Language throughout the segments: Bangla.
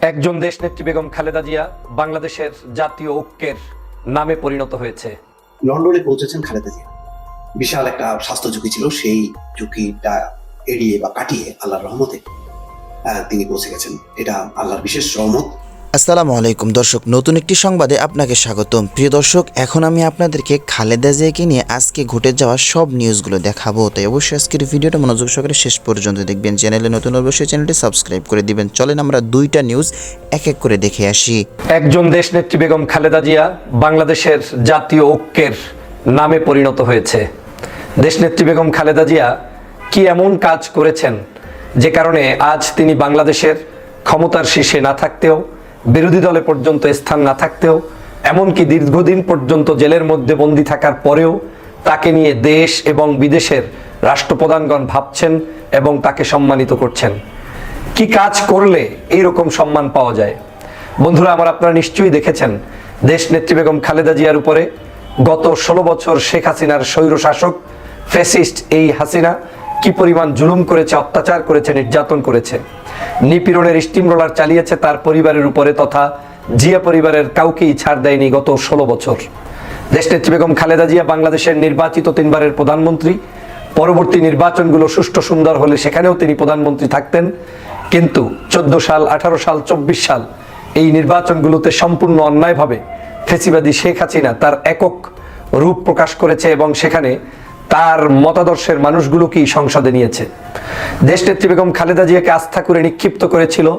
একজন দেশনেত্রী বেগম খালেদা জিয়া বাংলাদেশের জাতীয় ঐক্যের নামে পরিণত হয়েছে। লন্ডনে পৌঁছেছেন খালেদা জিয়া। বিশাল একটা স্বাস্থ্য ঝুঁকি ছিল, সেই ঝুঁকিটা এড়িয়ে বা কাটিয়ে আল্লাহর রহমতে তিনি পৌঁছে গেছেন। এটা আল্লাহর বিশেষ রহমত। আসসালামু আলাইকুম। দর্শক, নতুন একটি সংবাদে আপনাকে স্বাগতম। প্রিয় দর্শক, এখন আমি আপনাদেরকে খালেদা জিয়াকে নিয়ে আজকে ঘটে যাওয়া সব নিউজগুলো দেখাবো। তাই অবশ্যই আজকের ভিডিওটা মনোযোগ সহকারে শেষ পর্যন্ত দেখবেন। চ্যানেলে নতুন অবশ্যই চ্যানেলটি সাবস্ক্রাইব করে দিবেন। চলেন আমরা দুইটা নিউজ এক এক করে দেখে আসি। একজন দেশনেত্রী বেগম খালেদা জিয়া বাংলাদেশের জাতীয় ঐক্যের নামে পরিণত হয়েছে। দেশনেত্রী বেগম খালেদা জিয়া কি এমন কাজ করেছেন যে কারণে আজ তিনি বাংলাদেশের ক্ষমতার শীর্ষে না থাকতেও বিরোধী দলে পর্যন্ত স্থান না থাকতেও, এমনকি দীর্ঘদিন পর্যন্ত জেলের মধ্যে বন্দী থাকার পরেও তাকে নিয়ে দেশ এবং বিদেশের রাষ্ট্রপ্রধানগণ ভাবছেন এবং তাকে সম্মানিত করছেন। কি কাজ করলে এইরকম সম্মান পাওয়া যায়? বন্ধুরা, আমার আপনারা নিশ্চয়ই দেখেছেন, দেশ নেত্রী বেগম খালেদা জিয়ার উপরে গত ষোলো বছর শেখ হাসিনার স্বৈর শাসক ফেসিস্ট এই হাসিনা কি পরিমাণ জুলুম করেছে, অত্যাচার করেছে, নির্যাতন করেছে। নিপীড়নের স্টিম রোলার চালিয়েছে তার পরিবারের উপরে তথা জিয়া পরিবারের কাউকেই ছাড় দেয়নি গত ষোলো বছর। দেশনেত্রী বেগম খালেদা জিয়া বাংলাদেশের নির্বাচিত তিনবারের প্রধানমন্ত্রী। পরবর্তী নির্বাচনগুলো সুষ্ঠু সুন্দর হলে সেখানেও তিনি প্রধানমন্ত্রী থাকতেন। কিন্তু চোদ্দ সাল, আঠারো সাল, চব্বিশ সাল এই নির্বাচনগুলোতে সম্পূর্ণ অন্যায়ভাবে ফেসিবাদী শেখ হাসিনা তার একক রূপ প্রকাশ করেছে এবং সেখানে তার মতাদর্শের মানুষগুলোকেই সংসদে নিয়েছে? দেশনেত্রী বেগম খালেদা জিয়াকে আস্থা করে নিক্ষিপ্ত করেছিল।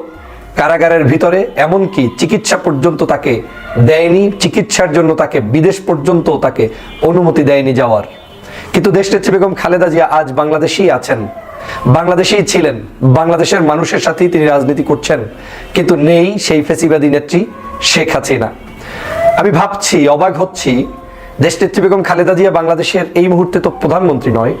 কারাগারের ভিতরে এমনকি চিকিৎসা পর্যন্ত তাকে দেয়নি, চিকিৎসার জন্য তাকে বিদেশ পর্যন্ত তাকে অনুমতি দেয়নি যাওয়ার। কিন্তু দেশনেত্রী বেগম খালেদা জিয়া আজ বাংলাদেশেই আছেন। বাংলাদেশেই ছিলেন। বাংলাদেশের মানুষের সাথেই তিনি রাজনীতি করছেন। কিন্তু নেই সেই ফেসিবাদী নেত্রী শেখ হাসিনা। আমি ভাবছি, অবাক হচ্ছি দেশনেত্রী বেগম খালেদা জিয়া বাংলাদেশের এই মুহূর্তে তো প্রধানমন্ত্রী নয়,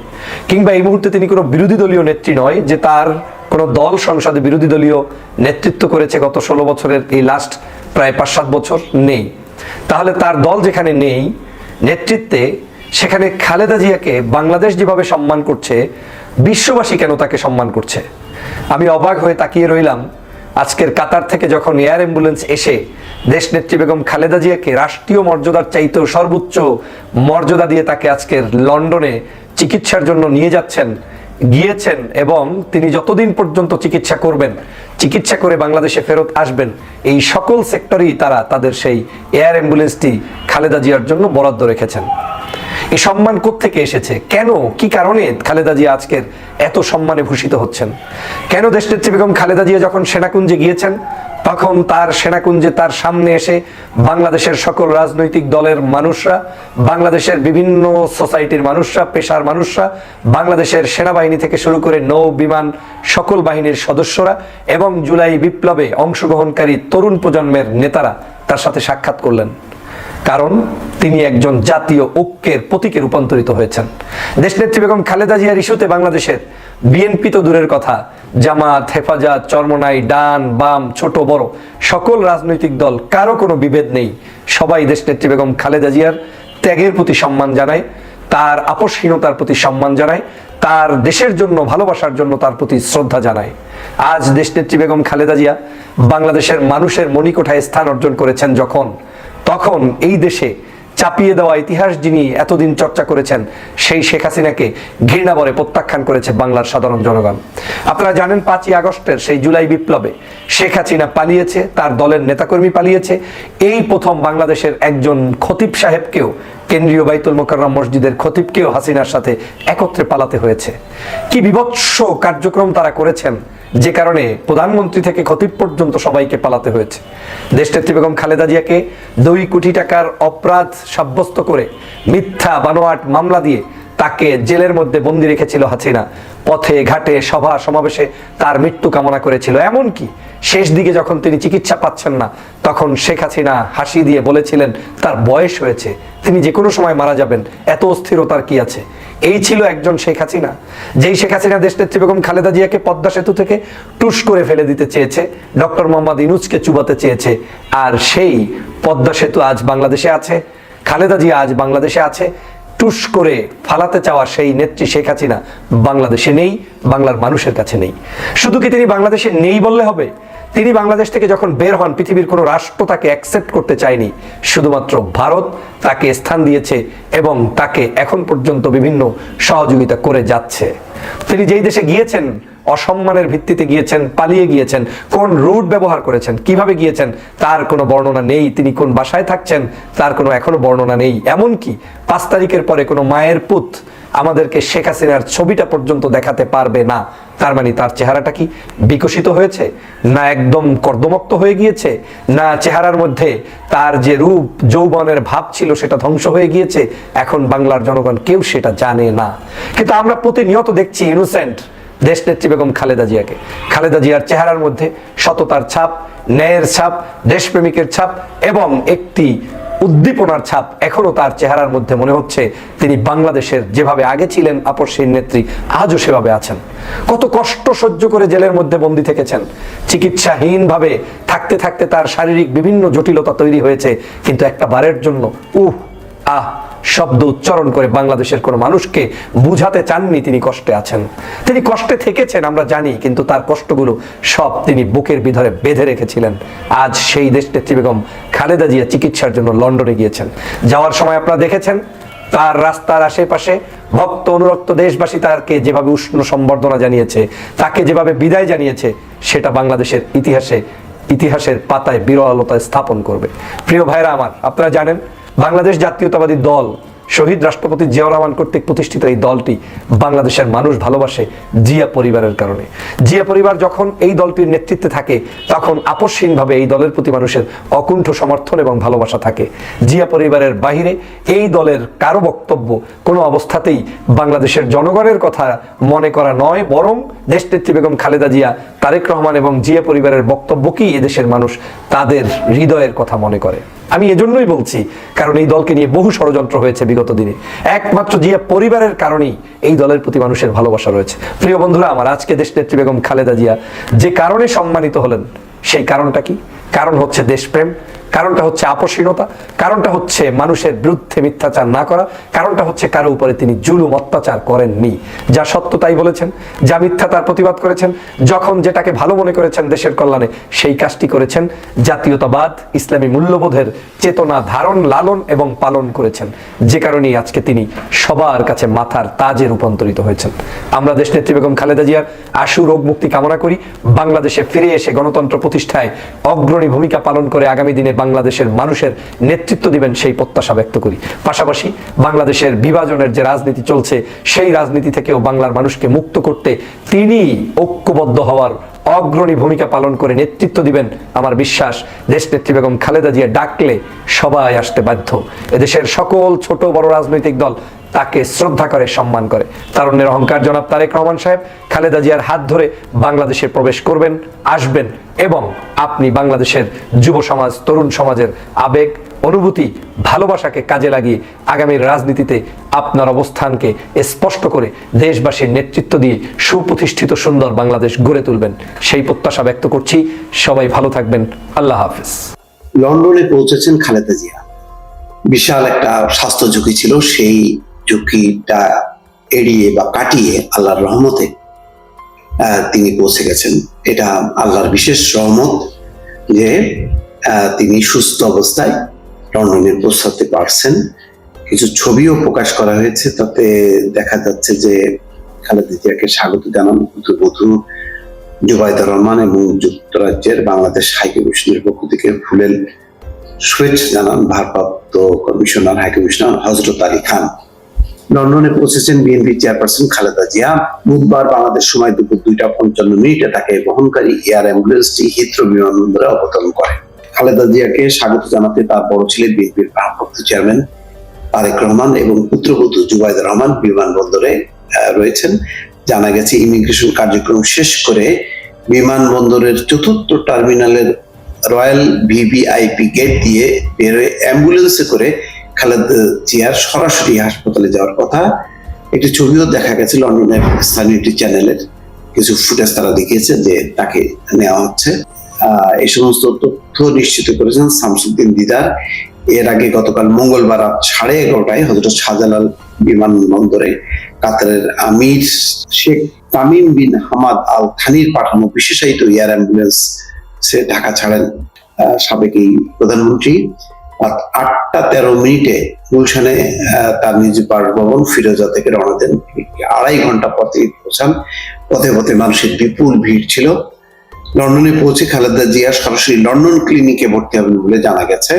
কিংবা এই মুহূর্তে তিনি কোনো বিরোধী দলীয় নেত্রী নয়, যে তার কোনো দল সংসদে বিরোধী দলীয় নেতৃত্ব করেছে গত ষোলো বছরের এই লাস্ট প্রায় পাঁচ সাত বছর নেই। তাহলে তার দল যেখানে নেই, নেতৃত্বে সেখানে খালেদা জিয়াকে বাংলাদেশ যেভাবে সম্মান করছে, বিশ্ববাসী কেন তাকে সম্মান করছে? আমি অবাক হয়ে তাকিয়ে রইলাম আজকের কাতার থেকে যখন এয়ার অ্যাম্বুলেন্স এসে দেশ নেত্রী বেগম খালেদা জিয়াকে রাষ্ট্রীয় মর্যাদার চাইতেও সর্বোচ্চ মর্যাদা দিয়ে তাকে আজকের লন্ডনে চিকিৎসার জন্য নিয়ে যাচ্ছেন, গিয়েছেন এবং তিনি যতদিন পর্যন্ত চিকিৎসা করবেন, চিকিৎসা করে বাংলাদেশে ফেরত আসবেন, এই সকল সেক্টরেই তারা তাদের সেই এয়ার অ্যাম্বুলেন্সটি খালেদা জিয়ার জন্য বরাদ্দ রেখেছেন। এই সম্মান থেকে এসেছে? কেন? কি কারণে খালেদা জিয়া আজকের এত সম্মানে ভূষিত হচ্ছেন? কেন দেশনেত্রী বেগম খালেদা জিয়া যখন সেনাকুঞ্জে গিয়েছেন, তখন তার সেনাকুঞ্জে তার সামনে এসে বাংলাদেশের সকল রাজনৈতিক দলের মানুষরা, বাংলাদেশের বিভিন্ন সোসাইটির মানুষরা, পেশার মানুষরা, বাংলাদেশের সেনাবাহিনী থেকে শুরু করে নৌ বিমান সকল বাহিনীর সদস্যরা এবং জুলাই বিপ্লবে অংশগ্রহণকারী তরুণ প্রজন্মের নেতারা তার সাথে সাক্ষাৎ করলেন। কারণ তিনি একজন জাতীয় ঐক্যের প্রতীকে রূপান্তরিত হয়েছেন। দেশনেত্রী বেগম খালেদা জিয়ার ইস্যুতে বাংলাদেশের বিএনপি তো দূরের কথা। জামাত, হেফাজত, চরমনাই, ডান, বাম, ছোট, বড় সকল রাজনৈতিক দল, কারও কোনো বিভেদ নেই। সবাই দেশনেত্রী বেগম খালেদা জিয়ার ত্যাগের প্রতি সম্মান জানায়, তার আপসহীনতার প্রতি সম্মান জানায়, তার দেশের জন্য, ভালোবাসার জন্য তার প্রতি শ্রদ্ধা জানায়। আজ দেশনেত্রী বেগম খালেদা জিয়া বাংলাদেশের মানুষের মণিকোঠায় স্থান অর্জন করেছেন যখন তখন এই দেশে চাপিয়ে দেওয়া ইতিহাস যিনি এতদিন চর্চা করেছেন, সেই শেখ হাসিনাকে ঘৃণা বলে প্রত্যাখ্যান করেছে বাংলার সাধারণ জনগণ। আপনারা জানেন পাঁচই আগস্টের সেই জুলাই বিপ্লবে শেখ হাসিনা পালিয়েছে, তার দলের নেতাকর্মী পালিয়েছে। এই প্রথম বাংলাদেশের একজন খতিব সাহেবকেও, কেন্দ্রীয় বাইতুল মোকাররম মসজিদের খতিবকেও হাসিনার সাথে একত্রে পালাতে হয়েছে। কি বিভৎস কার্যক্রম তারা করেছেন যে কারণে প্রধানমন্ত্রী থেকে খতিব পর্যন্ত সবাইকে পালাতে হয়েছে। দেশনেত্রী বেগম খালেদা জিয়াকে দুই কোটি টাকার অপরাধ সাব্যস্ত করে মিথ্যা বানোয়াট মামলা দিয়ে তাকে জেলের মধ্যে বন্দি রেখেছিল হাসিনা। পথে, ঘাটে, সভা, সমাবেশে তার মৃত্যু কামনা করেছিল। এমনকি শেষ দিকে যখন তিনি চিকিৎসা পাচ্ছেন না, তখন শেখ হাসিনা হাসি দিয়ে বলেছিলেন, তার বয়স হয়েছে, তিনি যে কোনো সময় মারা যাবেন, এত অস্থিরতার কি আছে? এই ছিল একজন শেখ হাসিনা। যেই শেখ হাসিনা দেশনেত্রী বেগম খালেদা জিয়াকে পদ্মা সেতু থেকে টুস করে ফেলে দিতে চেয়েছে, ডক্টর মোহাম্মদ ইনুজকে চুবাতে চেয়েছে, আর সেই পদ্মা সেতু আজ বাংলাদেশে আছে, খালেদা জিয়া আজ বাংলাদেশে আছে টুস করে ফালাতে চাওয়া সেই নেত্রী শেখ হাসিনা বাংলাদেশে নেই, বাংলার মানুষের কাছে নেই। শুধু কি তিনি বাংলাদেশে নেই বললে হবে? তিনি বাংলাদেশ থেকে যখন বের হন, পৃথিবীর কোনো রাষ্ট্র তাকে অ্যাকসেপ্ট করতে চায়নি। শুধুমাত্র ভারত তাকে স্থান দিয়েছে এবং তাকে এখন পর্যন্ত বিভিন্ন সহযোগিতা করে যাচ্ছে। তিনি যেই দেশে গিয়েছেন অসম্মানের ভিত্তিতে গিয়েছেন, পালিয়ে গিয়েছেন, কোন রুট ব্যবহার করেছেন, কীভাবে গিয়েছেন, তার কোনো বর্ণনা নেই, তিনি কোন বাসায় থাকছেন, তার কোনো এখনও বর্ণনা নেই। এমনকি পাঁচ তারিখের পরে কোনো মায়ের পুত আমাদেরকে শেখ হাসিনার ছবিটা পর্যন্ত দেখাতে পারবে না। তার মানে তার চেহারাটা কি বিকশিত হয়েছে, না একদম কর্দমক্ত হয়ে গিয়েছে, না চেহারার মধ্যে তার যে রূপ, যৌবনের ভাব ছিল সেটা ধ্বংস হয়ে গিয়েছে, এখন বাংলার জনগণ কেউ সেটা জানে না। কিন্তু আমরা প্রতিনিয়ত দেখছি ইনোসেন্ট দেশনেত্রী বেগম খালেদা জিয়াকে। খালেদা জিয়ার চেহারার মধ্যে সততার ছাপ, ন্যায়ের ছাপ, দেশপ্রেমিকের ছাপ এবং একটি উদ্দীপনার ছাপ এখনও তার চেহারার মধ্যে মনে হচ্ছে তিনি বাংলাদেশের যেভাবে আগে ছিলেন আপসীন নেত্রী আজও সেভাবে আছেন। কত কষ্ট সহ্য করে জেলের মধ্যে বন্দী থেকেছেন। চিকিৎসাহীনভাবে থাকতে থাকতে তার শারীরিক বিভিন্ন জটিলতা তৈরি হয়েছে, কিন্তু একটা বারের জন্য, উহ আহ শব্দ উচ্চারণ করে বাংলাদেশের কোনো মানুষকে বুঝাতে চাননি তিনি কষ্টে আছেন। তিনি কষ্টে থেকেছেন, আমরা জানি, কিন্তু তার কষ্টগুলো সব তিনি বুকের ভিতরে বেঁধে রেখেছিলেন। আজ সেই দেশ নেত্রী বেগম খালেদা জিয়া চিকিৎসার জন্য লন্ডনে গিয়েছেন। যাওয়ার সময় আপনারা দেখেছেন, তার রাস্তার আশেপাশে ভক্ত অনুরক্ত দেশবাসী তাকে যেভাবে উষ্ণ সম্বর্ধনা জানিয়েছে, তাকে যেভাবে বিদায় জানিয়েছে, সেটা বাংলাদেশের ইতিহাসে, ইতিহাসের পাতায় বিরলতা স্থাপন করবে। প্রিয় ভাইরা আমার, আপনারা জানেন বাংলাদেশ জাতীয়তাবাদী দল, শহীদ রাষ্ট্রপতি জিয়াউর রহমান কর্তৃক প্রতিষ্ঠিত এই দলটি বাংলাদেশের মানুষ ভালোবাসে জিয়া পরিবারের কারণে। জিয়া পরিবার যখন এই দলটির নেতৃত্বে থাকে, তখন আপসহীনভাবে এই দলের প্রতি মানুষের অকুণ্ঠ সমর্থন এবং ভালোবাসা থাকে। জিয়া পরিবারের বাহিরে এই দলের কারও বক্তব্য কোনো অবস্থাতেই বাংলাদেশের জনগণের কথা মনে করা নয়, বরং দেশ দেশনেত্রী বেগম খালেদা জিয়া, তারেক রহমান এবং জিয়া পরিবারের বক্তব্যকেই এদেশের মানুষ তাদের হৃদয়ের কথা মনে করে। আমি এজন্যই বলছি, কারণ এই দলকে নিয়ে বহু ষড়যন্ত্র হয়েছে বিগত দিনে। একমাত্র জিয়া পরিবারের কারণেই এই দলের প্রতি মানুষের ভালোবাসা রয়েছে। প্রিয় বন্ধুরা, আমার আজকে দেশ নেত্রী বেগম খালেদা জিয়া যে কারণে সম্মানিত হলেন, সেই কারণটা কি? কারণ হচ্ছে দেশপ্রেম কারণটা হচ্ছে আপসীনতা কারণটা হচ্ছে মানুষের বিরুদ্ধে মিথ্যাচার না করা, কারণটা হচ্ছে কারও উপরে তিনি জুলুম, অত্যাচার করেননি। যা সত্য তাই বলেছেন, যা মিথ্যা তার প্রতিবাদ করেছেন, যখন যেটাকে ভালো মনে করেছেন দেশের কল্যাণে, সেই কাজটি করেছেন জাতীয়তাবাদ, ইসলামী মূল্যবোধের চেতনা ধারণ, লালন এবং পালন করেছেন। যে কারণেই আজকে তিনি সবার কাছে মাথার তাজে রূপান্তরিত হয়েছেন। আমরা দেশনেত্রী বেগম খালেদা জিয়ার আশু রোগ মুক্তি কামনা করি। বাংলাদেশে ফিরে এসে গণতন্ত্র প্রতিষ্ঠায় অগ্রণী ভূমিকা পালন করে আগামী দিনে বাংলাদেশের মানুষের নেতৃত্ব দিবেন সেই প্রত্যাশা ব্যক্ত করি। পাশাপাশি বাংলাদেশের বিভাজনের যে রাজনীতি চলছে, সেই রাজনীতি থেকেও বাংলার মানুষকে মুক্ত করতে তিনি ঐক্যবদ্ধ হওয়ার অগ্রণী ভূমিকা পালন করে নেতৃত্ব দিবেন আমার বিশ্বাস। দেশ নেত্রী বেগম খালেদা জিয়া ডাকলে সবাই আসতে বাধ্য। এদেশের সকল ছোট বড় রাজনৈতিক দল তাকে শ্রদ্ধা করে, সম্মান করে। তারুণ্যের অহংকার জনাব তারেক রহমান সাহেব, খালেদা জিয়ার হাত ধরে বাংলাদেশে প্রবেশ করবেন, আসবেন এবং আপনি বাংলাদেশের যুব সমাজ, তরুণ সমাজের আবেগ, অনুভূতি, ভালোবাসাকে কাজে লাগিয়ে আগামীর রাজনীতিতে আপনার অবস্থানকে স্পষ্ট করে দেশবাসীর নেতৃত্ব দিয়ে সুপ্রতিষ্ঠিত সুন্দর বাংলাদেশ গড়ে তুলবেন। সেই প্রত্যাশা ব্যক্ত করছি। সবাই ভালো থাকবেন। আল্লাহ হাফিজ। লন্ডনে পৌঁছেছেন খালেদা জিয়া। বিশাল একটা স্বাস্থ্য ঝুঁকি ছিল সেই ঝুঁকিটা এড়িয়ে বা কাটিয়ে আল্লাহর রহমতে তিনি পৌঁছে গেছেন। এটা আল্লাহর বিশেষ রহমত যে তিনি সুস্থ অবস্থায় লন্ডনে পৌঁছাতে পারছেন। কিছু ছবিও প্রকাশ করা হয়েছে, তাতে দেখা যাচ্ছে যে খালেদা জিয়াকে স্বাগত জানান পুত্রবধূ জুবাইদা রহমান এবং যুক্তরাজ্যের বাংলাদেশ হাইকমিশনের পক্ষ থেকে ফুলেল শুভেচ্ছা জানান ভারপ্রাপ্ত কমিশনার হাইকমিশনার হজরত আলী খান। লন্ডনে পৌঁছেছেন বিএনপি চেয়ারপারসন খালেদা জিয়া। বুধবার বাংলাদেশ সময় দুপুর দুইটা পঞ্চান্ন মিনিটে তাকে বহনকারী এয়ার অ্যাম্বুলেন্সটি হিথ্রো বিমানবন্দরে অবতরণ করে। খালেদা জিয়াকে স্বাগত জানাতে তার বড় ছেলে বিএনপির ভারপ্রাপ্ত চেয়ারম্যান তারেক রহমান এবং পুত্রবধূ জুবাইদা রহমান বিমানবন্দরে রয়েছেন। জানা গেছে, ইমিগ্রেশন কার্যক্রম শেষ করে বিমানবন্দরের চতুর্থ টার্মিনালের রয়্যাল ভিভিআইপি গেট দিয়ে বেরোয় অ্যাম্বুলেন্সে করে খালেদা জিয়ার সরাসরি হাসপাতালে যাওয়ার কথা। একটি ছবিও দেখা গেছে লন্ডনের স্থানীয় একটি চ্যানেলের। কিছু ফুটেজ তারা দেখিয়েছে যে তাকে নেওয়া হচ্ছে। এই সমস্ত তথ্য নিশ্চিত করেছেন শামসুদ্দিন দিদার। এর আগে গতকাল মঙ্গলবার রাত সাড়ে এগারোটায় হজরত শাহজালাল বিমানবন্দরে কাতারের আমির Sheikh Tamim bin Hamad Al থানির পাঠানো বিশেষায়িত এয়ার অ্যাম্বুলেন্স সে ঢাকা ছাড়েন। সাবেক এই প্রধানমন্ত্রী। আটটা তেরো মিনিটে গুলশানে তার নিজ বাসভবন ফিরোজা থেকে রওনা দেন। আড়াই ঘণ্টা তিনি পৌঁছান। পথে পথে মানুষের বিপুল ভিড় ছিল। লন্ডনে পৌঁছে খালেদা জিয়া সরাসরি লন্ডন ক্লিনিকে ভর্তি হবেন বলে জানা গেছে।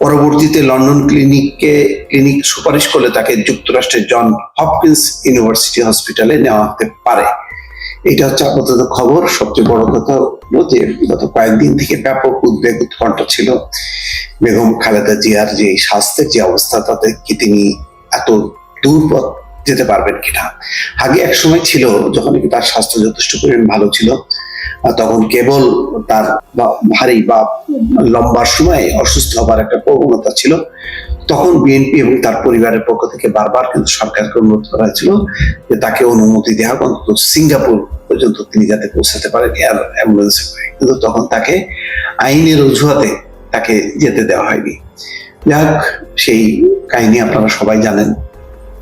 পরবর্তীতে লন্ডন ক্লিনিককে, ক্লিনিক সুপারিশ করলে তাকে যুক্তরাষ্ট্রের জন হপকিন্স ইউনিভার্সিটি হসপিটালে নেওয়া হতে পারে। এটা হচ্ছে আপাতত খবর। সবচেয়ে বড় কথা হলো যে গত কয়েকদিন থেকে ব্যাপক উদ্বেগ, উৎকণ্ঠা ছিল। বেগম খালেদা জিয়ার যে স্বাস্থ্যের যে অবস্থা, তাতে কি তিনি এত দূর পথ যেতে পারবেন কিনা? আগে এক সময় ছিল, যখন তার স্বাস্থ্য যথেষ্ট পরিমাণ ভালো ছিল তখন কেবল তার ভারী বা লম্বা সময় অসুস্থ হবার একটা প্রবণতা ছিল। তখন বিএনপি এবং তার পরিবারের পক্ষ থেকে বারবার কিন্তু সরকারকে অনুরোধ করা হয়েছিল যে তাকে অনুমতি দেওয়া অন্তত সিঙ্গাপুর পর্যন্ত তিনি যাতে পৌঁছাতে পারেন এয়ার অ্যাম্বুলেন্সে করে কিন্তু তখন তাকে আইনের অজুহাতে তাকে যেতে দেওয়া হয়নি। যাক, সেই কাহিনী আপনারা সবাই জানেন,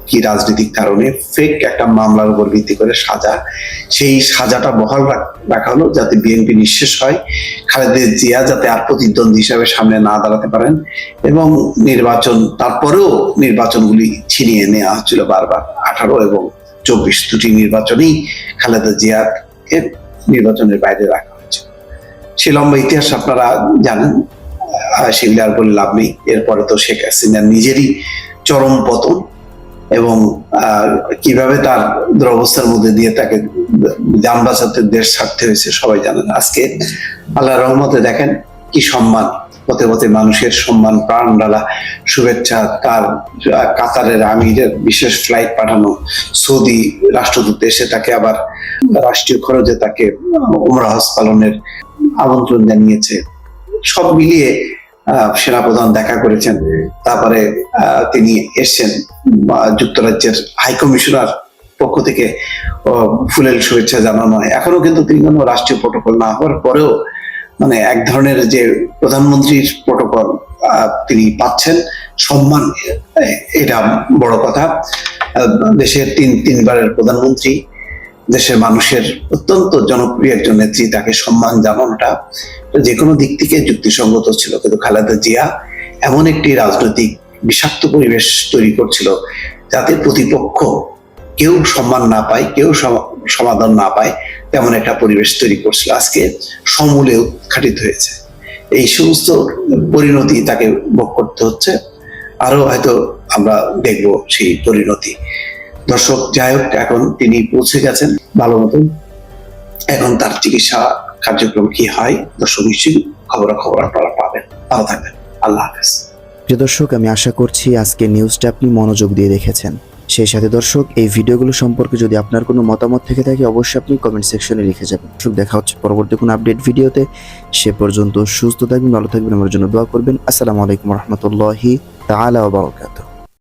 কি রাজনৈতিক কারণে ফেক একটা মামলার উপর ভিত্তি করে সাজা। সেই সাজাটা বহাল রাখ- হলো যাতে বিএনপি নিঃশেষ হয়। খালেদা জিয়া যাতে আর প্রতিদ্বন্দ্বী হিসাবে সামনে না দাঁড়াতে পারেন এবং নির্বাচন, তারপরেও নির্বাচনগুলি ছিনিয়ে নেওয়া হচ্ছিল বারবার, আঠারো এবং চব্বিশ দুটি নির্বাচনেই খালেদা জিয়াকে নির্বাচনের বাইরে রাখা হয়েছে। সে লম্বা ইতিহাস আপনারা জানেন সেগুলি আর বলে লাভ নেই। এরপরে তো শেখ হাসিনা নিজেরই চরম পতন এবং কীভাবে তার দুরবস্থার মধ্যে দিয়ে তাকে যান বাঁচাতে দেশ ছাড়তে হয়েছে সবাই জানেন। আজকে আল্লাহ রহমতে দেখেন কি সম্মান পথে পথে মানুষের সম্মান, প্রাণ, ডালা, শুভেচ্ছা, তার কাতারের আমিরের বিশেষ ফ্লাইট পাঠানো, সৌদি রাষ্ট্রদূত এসে তাকে আবার রাষ্ট্রীয় খরচে তাকে উমরা হজ পালনের আমন্ত্রণ জানিয়েছে। সব মিলিয়ে সেনাপ্রধান দেখা করেছেন। তারপরে তিনি এসছেন যুক্তরাজ্যের হাইকমিশনার পক্ষ থেকে ফুলেল শুভেচ্ছা জানানো হয়। এখনও কিন্তু তিনি কোনো রাষ্ট্রীয় প্রোটোকল না হওয়ার পরেও মানে এক ধরনের যে প্রধানমন্ত্রীর প্রোটোকল তিনি পাচ্ছেন সম্মান এটা বড় কথা। দেশের তিন, তিনবারের প্রধানমন্ত্রী, দেশের মানুষের অত্যন্ত জনপ্রিয় একজন নেত্রী, তাকে সম্মান জানানোটা যে কোনো দিক থেকে যুক্তিসঙ্গত ছিল, কিন্তু খালেদা জিয়া এমন একটি রাজনৈতিক বিষাক্ত পরিবেশ তৈরি করছিল যাতে প্রতিপক্ষ কেউ সম্মান না পায়, কেউ সমাধান না পায়, তেমন একটা পরিবেশ তৈরি করছিল আজকে, সমূলে উৎখাটিত হয়েছে। এই সমস্ত পরিণতি তাকে ভোগ করতে হচ্ছে। আরও হয়তো আমরা দেখব সেই পরিণতি। দর্শক, যাই হোক, এখন তিনি পৌঁছে গেছেন ভালো মতন। এখন তার চিকিৎসা কার্যক্রম কি হয়, দর্শক নিশ্চয়ই খবরাখবর আপনারা পাবেন। ভালো থাকবেন। আল্লাহ হাফেজ। প্রিয় দর্শক, আমি আশা করছি আজকে নিউজটা আপনি মনোযোগ দিয়ে দেখেছেন। সেই সাথে দর্শক, এই ভিডিওগুলো সম্পর্কে যদি আপনার কোনো মতামত থেকে থাকে, অবশ্যই আপনি কমেন্ট সেকশনে লিখে যাবেন। দেখা হচ্ছে পরবর্তী কোনো আপডেট ভিডিওতে। সে পর্যন্ত সুস্থ থাকবেন, ভালো থাকবেন, আমার জন্য দোয়া করবেন। আসসালামু আলাইকুম রহমতুল্লাহি তালা ওয়া বারাকাতুহু।